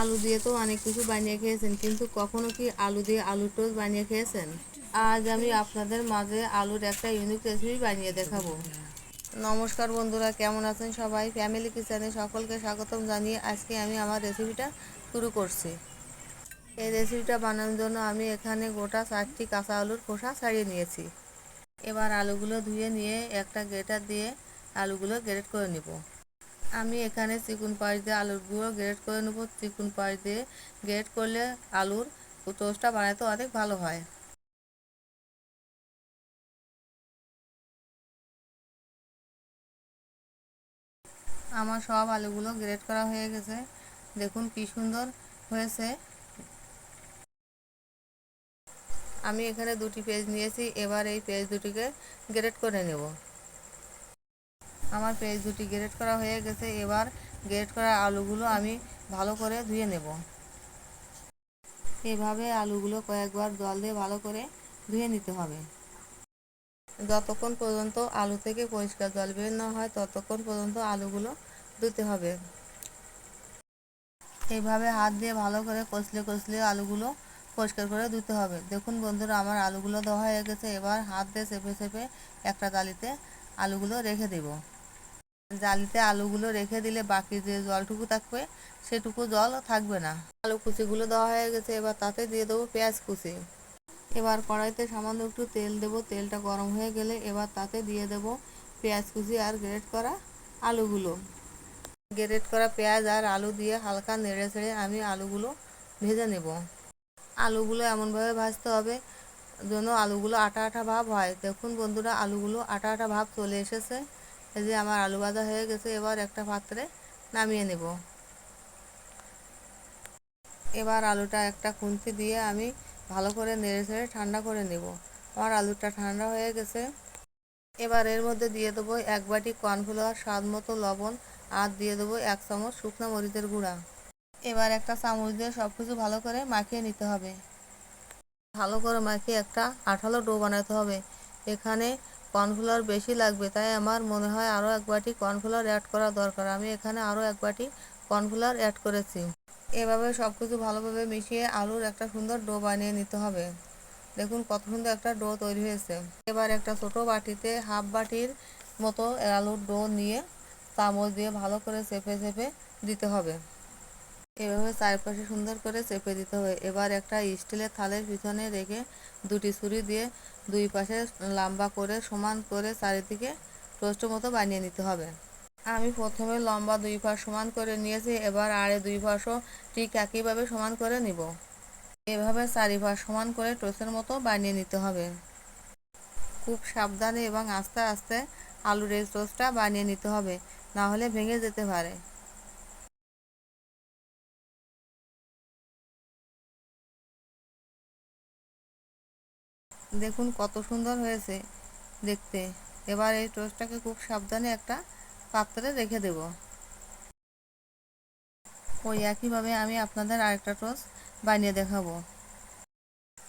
আলু দিয়ে তো অনেক কিছু বানিয়ে খেয়েছেন, কিন্তু কখনো কি আলু দিয়ে আলুর টোস্ট বানিয়ে খেয়েছেন? আজ আমি আপনাদের মাঝে আলুর একটা ইউনিক রেসিপি বানিয়ে দেখাবো। নমস্কার বন্ধুরা, কেমন আছেন সবাই? ফ্যামিলি কিচেনে সকলকে স্বাগতম জানিয়ে আজকে আমি আমার রেসিপিটা শুরু করছি। এই রেসিপিটা বানানোর জন্য আমি এখানে গোটা চারটি কাঁচা আলুর খোসা ছাড়িয়ে নিয়েছি। এবার আলুগুলো ধুয়ে নিয়ে একটা গ্রেটার দিয়ে আলুগুলো গ্রেট করে নিব। আমি এখানে চিকুন পাশ দিয়ে আলুরগুলো গ্রেট করে নেব। চিকুন পাশ দিয়ে গ্রেট করলে আলুর টোস্টটা বানাতে অনেক ভালো হয়। আমার সব আলুগুলো গ্রেট করা হয়ে গেছে। দেখুন কি সুন্দর হয়েছে। আমি এখানে দুটি পেজ নিয়েছি, এবার এই পেজ দুটিকে গ্রেট করে নেব। আমার পেজ দুটি গ্রেট করা হয়ে গেছে, এবার গ্রেট করা আলুগুলো আমি ভালো করে ধুয়ে নেব। এভাবে আলুগুলো কয়েকবার জল দিয়ে ভালো করে ধুয়ে নিতে হবে। যতক্ষণ পর্যন্ত আলু থেকে পরিষ্কার জল বের না হয়, ততক্ষণ পর্যন্ত আলুগুলো ধুতে হবে। এইভাবে হাত দিয়ে ভালো করে কষলে কষলে আলুগুলো পরিষ্কার করে ধুতে হবে। দেখুন বন্ধুরা, আমার আলুগুলো দেওয়া হয়ে গেছে, এবার হাত দিয়ে চেপে চেপে একটা জালিতে আলুগুলো রেখে দেব। জালিতে আলুগুলো রেখে দিলে বাকি যে জলটুকু থাকবে, সেটুকু জল থাকবে না। আলু কুচিগুলো দেওয়া হয়ে গেছে, এবার তাতে দিয়ে দেবো পেঁয়াজ কুচি। এবার কড়াইতে সামান্য একটু তেল দেব, তেলটা গরম হয়ে গেলে এবার তাতে দিয়ে দেব পেঁয়াজ কুচি আর গ্রেট করা আলুগুলো। গ্রেট করা পেঁয়াজ আর আলু দিয়ে হালকা নেড়ে ছেড়ে আমি আলুগুলো ভেজে নেব। আলুগুলো এমনভাবে ভাজতে হবে যেন আলুগুলো আটা আটা ভাব হয়। দেখুন বন্ধুরা, আলুগুলো আটা আটা ভাব চলে এসেছে। এই যে আমার আলু ভাজা হয়ে গেছে, এবার একটা পাত্রে নামিয়ে নেব। এবার আলুটা একটা খুন্তি দিয়ে আমি ভালো করে নেড়ে ছেড়ে ঠান্ডা করে নেব। আমার আলুটা ঠান্ডা হয়ে গেছে। এবার এর মধ্যে দিয়ে দেবো এক বাটি কর্নফ্লাওয়ার স্বাদ মতো লবণ আর দিয়ে দেবো এক চামচ শুকনো মরিচের গুঁড়া। এবার একটা চামচ দিয়ে সব কিছু ভালো করে মাখিয়ে নিতে হবে। ভালো করে মাখিয়ে একটা আঠালো ডো বানাতে হবে। এখানে কর্নফ্লাওয়ার বেশি লাগবে, তাই আমার মনে হয় আরও এক বাটি কর্নফ্লাওয়ার অ্যাড করা দরকার। আমি এখানে আরও এক বাটি কর্নফ্লাওয়ার অ্যাড করেছি। এভাবে সব কিছু ভালোভাবে মিশিয়ে আলুর একটা সুন্দর ডো বানিয়ে নিতে হবে। দেখুন কত সুন্দর একটা ডো তৈরি হয়েছে। এবার একটা ছোট বাটিতে হাফ বাটির মতো আলুর ডো নিয়ে চামচ দিয়ে ভালো করে চেপে চেপে দিতে হবে। এভাবে চারপাশে সুন্দর করে চেপে দিতে হবে এবার একটা স্টিলের থালের পিছনে রেখে দুটি ছুরি দিয়ে দুই পাশে লম্বা করে সমান করে চারিদিকে টোস্ট মতো বানিয়ে নিতে হবে। আমি প্রথমে লম্বা দুই পাশ সমান করে নিয়েছি, এবার আড়ে দুই পাশও ঠিক একইভাবে সমান করে নিব। এভাবে চারিপাশ সমান করে টোস্টের মতো বানিয়ে নিতে হবে। খুব সাবধানে এবং আস্তে আস্তে আলুর এই টোস্টটা বানিয়ে নিতে হবে, না হলে ভেঙে যেতে পারে। দেখুন কত সুন্দর হয়েছে দেখতে। এবার এই টোস্টটাকে খুব সাবধানে একটা পাত্রে রেখে দেব। ওই একইভাবে আমি আপনাদের আরেকটা টোস্ট বানিয়ে দেখাবো।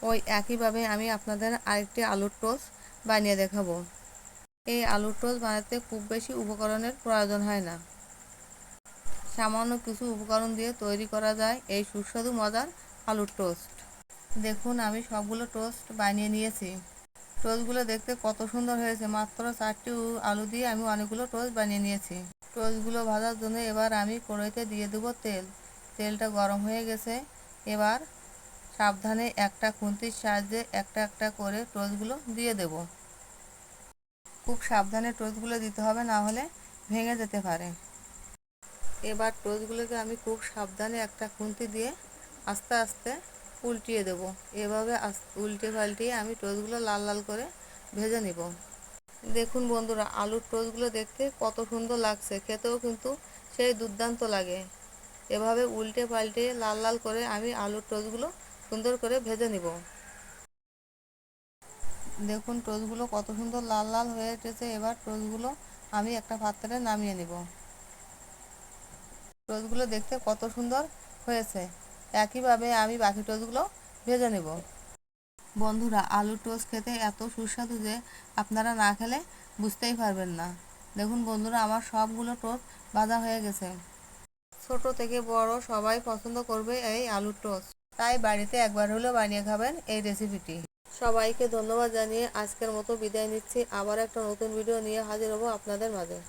ওই একইভাবে আমি আপনাদের আরেকটি আলুর টোস্ট বানিয়ে দেখাবো। এই আলুর টোস্ট বানাতে খুব বেশি উপকরণের প্রয়োজন হয় না। সামান্য কিছু উপকরণ দিয়ে তৈরি করা যায় এই সুস্বাদু মজার আলুর টোস্ট। দেখুন, আমি সবগুলো টোস্ট বানিয়ে নিয়েছি। টোস্টগুলো দেখতে কত সুন্দর হয়েছে। মাত্র চারটি আলু দিয়ে আমি অনেকগুলো টোস্ট বানিয়ে নিয়েছি। টোস্টগুলো ভাজার জন্য এবার আমি কড়াইতে দিয়ে দেবো তেল। তেলটা গরম হয়ে গেছে। এবার সাবধানে একটা খুন্তির সাহায্যে একটা একটা করে টোস্টগুলো দিয়ে দেব। খুব সাবধানে টোস্টগুলো দিতে হবে, না হলে ভেঙে যেতে পারে। এবার টোস্টগুলোকে আমি খুব সাবধানে একটা খুন্তি দিয়ে আস্তে আস্তে উল্টিয়ে দেব। এভাবে উল্টে পাল্টিয়ে আমি টোস্টগুলো লাল লাল করে ভেজে নিব। দেখুন বন্ধুরা, আলুর টোস্টগুলো দেখতে কত সুন্দর লাগছে, খেতেও কিন্তু সেই দুর্দান্ত লাগে। এভাবে উল্টে পাল্টে লাল লাল করে আমি আলুর টোস্টগুলো সুন্দর করে ভেজে নিব। দেখুন টোস্টগুলো কত সুন্দর লাল লাল হয়ে উঠেছে। এবার টোস্টগুলো আমি একটা পাত্রে নামিয়ে নিব। টোস্টগুলো দেখতে কত সুন্দর হয়েছে। একইভাবে আমি বাকি টোস্টগুলো ভেজে নেব। বন্ধুরা আলু টোস্ট খেতে এত সুস্বাদু যে আপনারা না খেলে বুঝতেই পারবেন না। দেখুন বন্ধুরা, আমার সবগুলো টোস্ট ভাজা হয়ে গেছে। ছোট থেকে বড় সবাই পছন্দ করবে এই আলুর টোস্ট তাই বাড়িতে একবার হলেও বানিয়ে খাবেন এই রেসিপিটি সবাইকে ধন্যবাদ জানিয়ে আজকের মতো বিদায় নিচ্ছি। আবার একটা নতুন ভিডিও নিয়ে হাজির হব আপনাদের মাঝে।